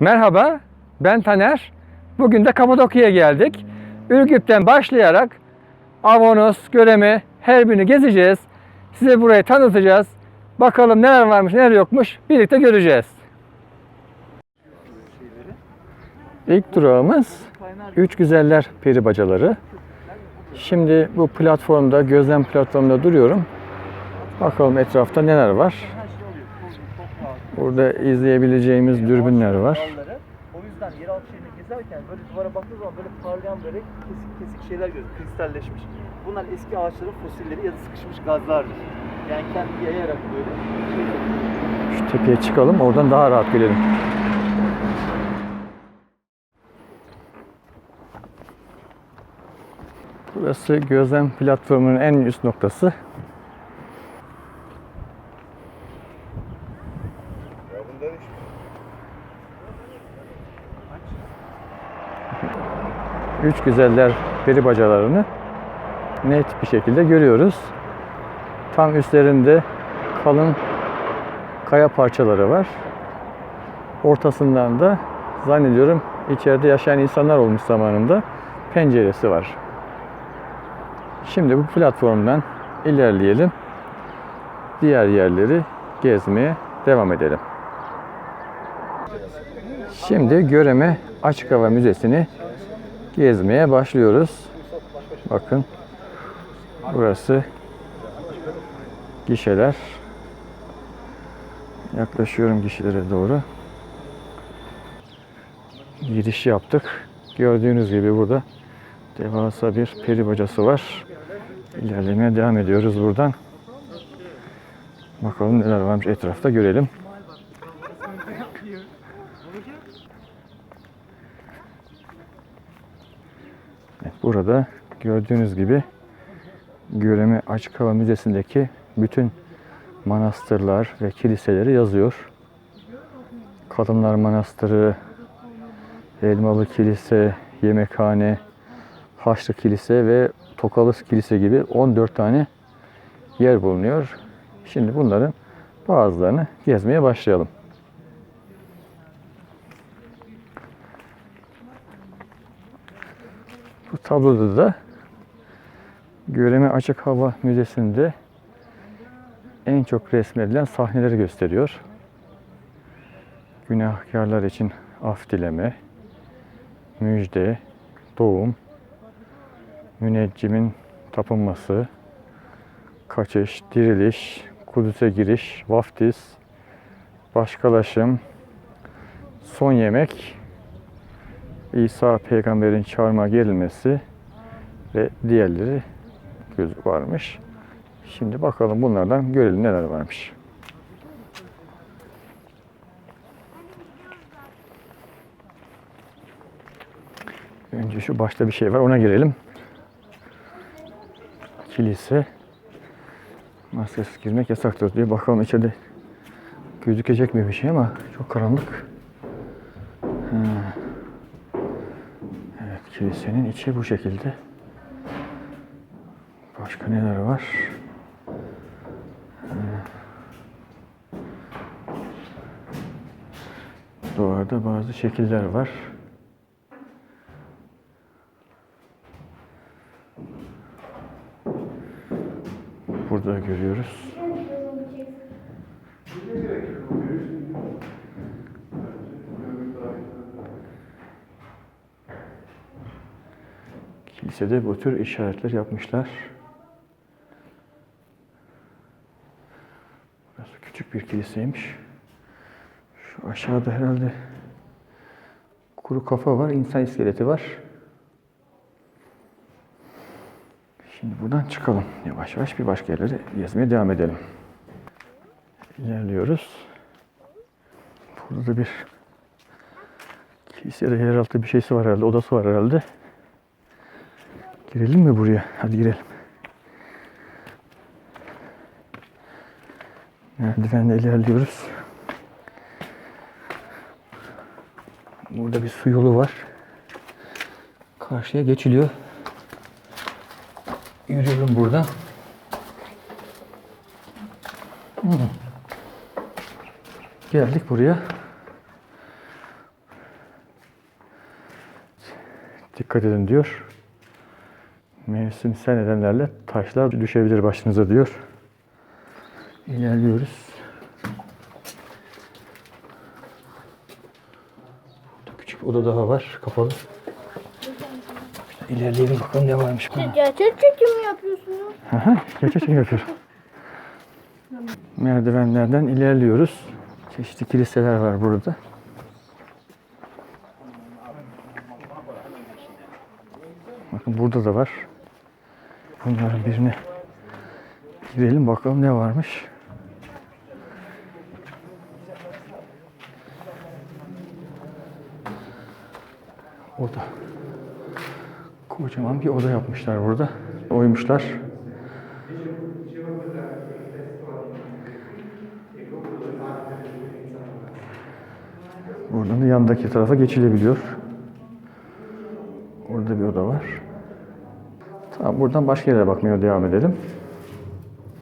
Merhaba, ben Taner. Bugün de Kapadokya'ya geldik. Ürgüp'ten başlayarak Avanos, Göreme her birini gezeceğiz. Size burayı tanıtacağız. Bakalım neler varmış, neler yokmuş birlikte göreceğiz. İlk durağımız Üç Güzeller Peri Bacaları. Şimdi bu platformda, gözlem platformunda duruyorum. Bakalım etrafta neler var. Burada izleyebileceğimiz dürbünler var. O yüzden yeraltı şehrine gezerken böyle duvara baktığı zaman böyle parlayan böyle kesik kesik şeyler görüyoruz. Kristalleşmiş. Bunlar eski ağaçların fosilleri ya da sıkışmış gazlardır. Yani kendi yayarak böyle şey. Şu tepeye çıkalım, oradan daha rahat görelim. Burası gözlem platformunun en üst noktası. Üç güzeller peri bacalarını net bir şekilde görüyoruz. Tam üstlerinde kalın kaya parçaları var. Ortasından da zannediyorum içeride yaşayan insanlar olmuş zamanında penceresi var. Şimdi bu platformdan ilerleyelim. Diğer yerleri gezmeye devam edelim. Şimdi Göreme Açık Hava Müzesi'ni gezmeye başlıyoruz. Bakın burası gişeler. Yaklaşıyorum gişelere doğru. Giriş yaptık. Gördüğünüz gibi burada devasa bir peri bacası var. İlerlemeye devam ediyoruz buradan. Bakalım neler varmış etrafta görelim. Burada gördüğünüz gibi Göreme Açık Hava Müzesi'ndeki bütün manastırlar ve kiliseleri yazıyor. Kadınlar Manastırı, Elmalı Kilise, Yemekhane, Haçlı Kilise ve Tokalı Kilise gibi 14 tane yer bulunuyor. Şimdi bunların bazılarını gezmeye başlayalım. Bu tabloda da Göreme Açık Hava Müzesi'nde en çok resmedilen sahneleri gösteriyor. Günahkarlar için af dileme, müjde, doğum, müneccimin tapınması, kaçış, diriliş, Kudüs'e giriş, vaftiz, başkalaşım, son yemek, İsa peygamberin çağırma gelmesi ve diğerleri göz varmış. Şimdi bakalım bunlardan görelim neler varmış. Önce şu başta bir şey var ona girelim. Kilise. Maskesiz girmek yasaktır diyor. Bakalım içeride gözükecek mi bir şey ama çok karanlık. Ha. Evet kilisenin içi bu şekilde. Başka neler var? Duvarda bazı şekiller var. Burada görüyoruz. Kilisede bu tür işaretler yapmışlar. Burası küçük bir kiliseymiş. Şu aşağıda herhalde kuru kafa var, insan iskeleti var. Şimdi buradan çıkalım. Yavaş yavaş bir başka yerlere gezmeye devam edelim. İlerliyoruz. Burada da bir kilisede yeraltı bir şeysi var herhalde, odası var herhalde. Girelim mi buraya? Hadi girelim. Merdivenle ilerliyoruz. Burada bir su yolu var. Karşıya geçiliyor. Yürüyorum buradan. Hmm. Geldik buraya. Dikkat edin diyor. Mevsimsel nedenlerle taşlar düşebilir başınıza diyor. İlerliyoruz. Burada küçük bir oda daha var, kapalı. İlerleyelim bakalım ne varmış burada. Gerçek çekim mi yapıyorsunuz? Aha, gerçekten yapıyorum. Merdivenlerden ilerliyoruz. Çeşitli kiliseler var burada. Bakın burada da var. Bunların birine gidelim bakalım ne varmış. Oda. Kocaman bir oda yapmışlar burada. Oymuşlar. Buradan da yandaki tarafa geçilebiliyor. Orada bir oda var. Buradan başka yere bakmaya devam edelim.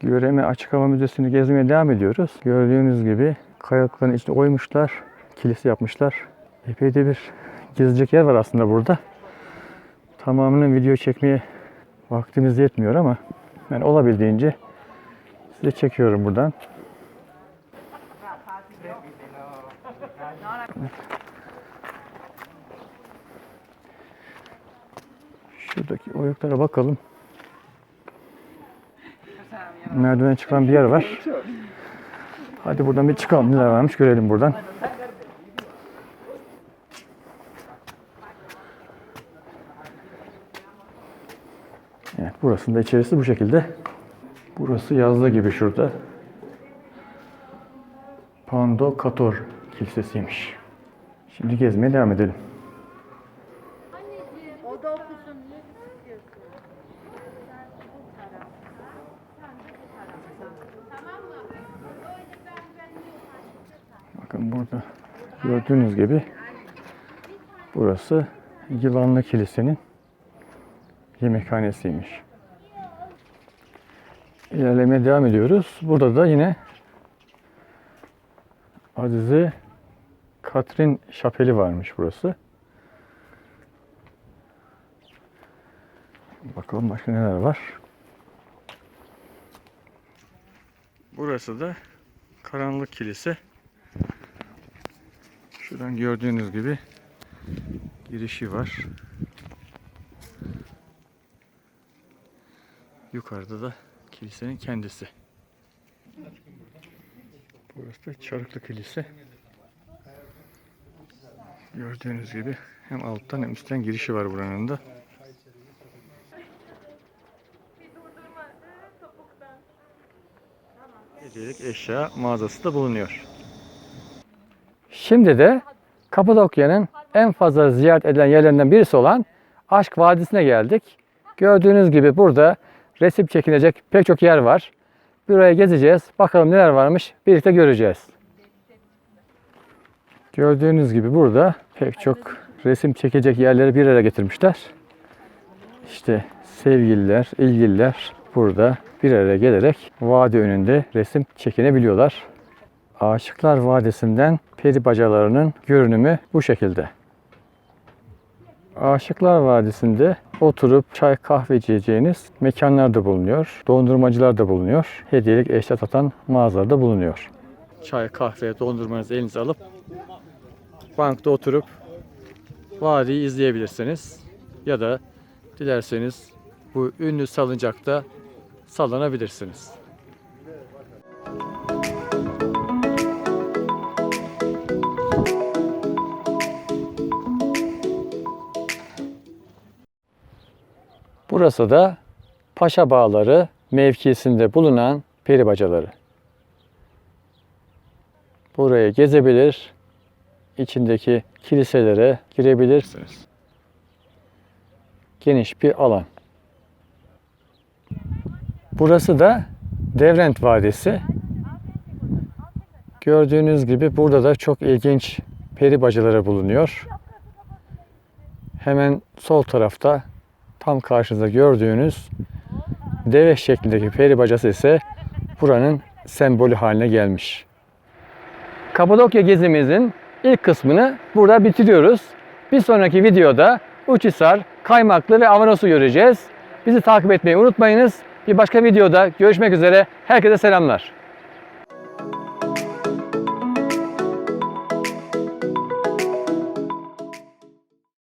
Göreme Açık Hava Müzesi'ni gezmeye devam ediyoruz. Gördüğünüz gibi kayalıkların içine oymuşlar. Kilise yapmışlar. Epey de bir gezecek yer var aslında burada. Tamamının video çekmeye vaktimiz yetmiyor ama ben olabildiğince size çekiyorum buradan. Şuradaki oyuklara bakalım. Merdiven çıkan bir yer var. Hadi buradan bir çıkalım. Neler varmış görelim buradan. Evet, burasının da içerisi bu şekilde. Burası yazlı gibi şurada. Pando Kator Kilisesi'ymiş. Şimdi gezmeye devam edelim. O da okusun niye istiyorsun? Bakın burada gördüğünüz gibi burası Yılanlı Kilise'nin yemekhanesiymiş. İlerlemeye devam ediyoruz. Burada da yine Azize Katrin Şapeli varmış burası. Bakalım başka neler var. Burası da Karanlık Kilise. Şuradan gördüğünüz gibi girişi var. Yukarıda da kilisenin kendisi. Burası da Çarıklı Kilise. Gördüğünüz gibi hem alttan hem üstten girişi var buranın da. Hediyelik eşya mağazası da bulunuyor. Şimdi de Kapadokya'nın en fazla ziyaret edilen yerlerinden birisi olan Aşk Vadisi'ne geldik. Gördüğünüz gibi burada resim çekilecek pek çok yer var. Buraya gezeceğiz. Bakalım neler varmış. Birlikte göreceğiz. Gördüğünüz gibi burada pek çok resim çekecek yerleri bir araya getirmişler. İşte sevgililer, ilgililer burada bir araya gelerek vadi önünde resim çekinebiliyorlar. Aşıklar Vadisi'nden peri bacalarının görünümü bu şekilde. Aşıklar Vadisi'nde oturup çay kahve içeceğiniz mekanlar da bulunuyor. Dondurmacılar da bulunuyor. Hediyelik eşya satan mağazalar da bulunuyor. Çay, kahve, dondurmanızı elinize alıp bankta oturup vadiyi izleyebilirsiniz. Ya da dilerseniz bu ünlü salıncakta sallanabilirsiniz. Burası da Paşa Bağları mevkisinde bulunan peri bacaları. Buraya gezebilir, içindeki kiliselere girebilirsiniz. Geniş bir alan. Burası da Devrent Vadisi. Gördüğünüz gibi burada da çok ilginç peri bacaları bulunuyor. Hemen sol tarafta tam karşınızda gördüğünüz deve şeklindeki peri bacası ise buranın sembolü haline gelmiş. Kapadokya gezimizin ilk kısmını burada bitiriyoruz. Bir sonraki videoda Uçhisar, Kaymaklı ve Avanos'u göreceğiz. Bizi takip etmeyi unutmayınız. Bir başka videoda görüşmek üzere. Herkese selamlar.